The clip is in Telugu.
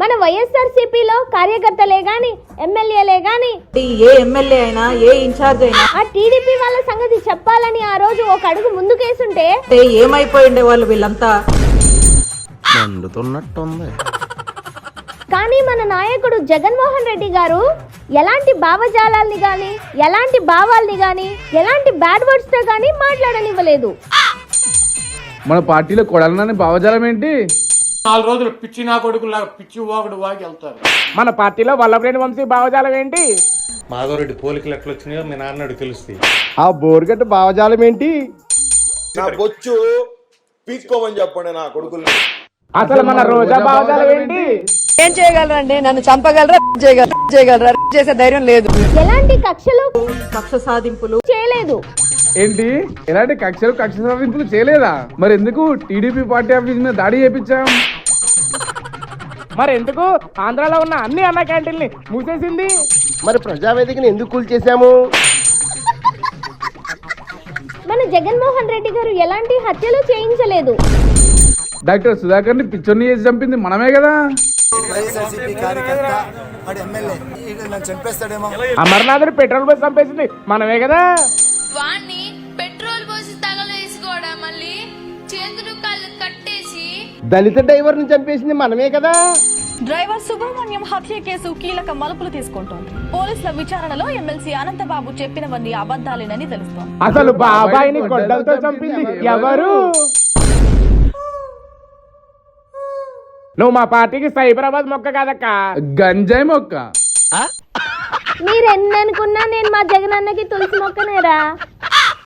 మన వైఎస్ఆర్సీపీలో కార్యకర్తలే గాని ఎమ్మెల్యేలే గాని. ఏ ఎమ్మెల్యే అయినా ఏ ఇన్ఛార్జ్ అయినా. ఆ టీడీపీ వాళ్ళ సంగతి చెప్పాలని ఆ రోజు ఒక అడుగు ముందుకేసుంటే. అంటే ఏమైపోయి ఉండే వాళ్ళు వీళ్ళంతా? మండుతున్నట్టుంది. కానీ మన నాయకుడు జగన్మోహన్ రెడ్డి గారు ఎలాంటి భావజాలాల్ని గాని ఎలాంటి భావాల్ని గాని ఎలాంటి బ్యాడ్ వర్డ్స్తో గాని మాట్లాడనివ్వలేదు. మన పార్టీలో కొడాలన్న భావజాలం ఏంటి? నాలుగు రోజులు పిచ్చి నా కొడుకులాగా పిచ్చి వాగుడు వాగి వెళ్తారు. మన పార్టీలో వల్లభనేని వంశీ భావజాలం ఏంటి? మాధవరెడ్డి పోలికలు ఎట్లా వచ్చినాయో మీ నాన్నడు తెలుస్తాయి. ఆ బోర్గట్టు భావజాలం ఏంటి? నా బొచ్చు పీక్కోమని చెప్పండి నా కొడుకుల్ని. అసలు మన రోజా భావజాలం ఏంటి? ఏం చేయగలరండి నన్ను చంపగలరా? చేయగలరా? చేయగలరా? చేసే ధైర్యం లేదు. ఎలాంటి కక్షలు? కక్ష సాధింపులు. చేయలేదు. ఏంటి? ఎలాంటి కక్షలు కక్ష సాధింపులు చేయలేదా? మరి ఎందుకు టీడీపీ పార్టీ ఆఫీస్ మీద దాడి చేపించాం? మరి ఎందుకు ఆంధ్రాలో ఉన్న అన్ని అన్న క్యాంటీన్ని మూసేసింది? మరి ప్రజావేదికని ఎందుకు కూల్చేశాము మన జగన్మోహన్ రెడ్డి గారు ఎలాంటి హత్యలు చేయించలేదు. డాక్టర్ సుధాకర్ని పిచ్చోని చేసి చంపింది మనమే కదా. వైఎస్ఆర్సీపీ కార్యకర్త వాడు ఎమ్మెల్యే. ఈడు నన్ను చంపేస్తాడేమో. అమర్నాథ్ పెట్రోల్ పోసి చంపేసింది మనమే కదా. వాణ్ణి పెట్రోల్ పోసి మళ్ళీ? చేతులు కాళ్ళు కట్టేసి? దళిత డ్రైవర్ని చంపేసింది మనమే కదా. డ్రైవర్ సుబ్రహ్మణ్యం హత్య కేసు కీలక మలుపులు తీసుకుంటోంది. పోలీసుల విచారణలో ఎమ్మెల్సీ అనంతబాబు చెప్పినవన్నీ అబద్ధాలేనని తెలుస్తోంది. అసలు బాబాయిని గొడ్డలతో చంపింది ఎవరు? నువ్వు మా పార్టీకి సైబరాబాద్ మొక్క కాదక్క. గంజాయి మొక్క. మీరు ఎన్ని అనుకున్నా నేను మా జగనన్నకి తులసి మొక్కనేరా.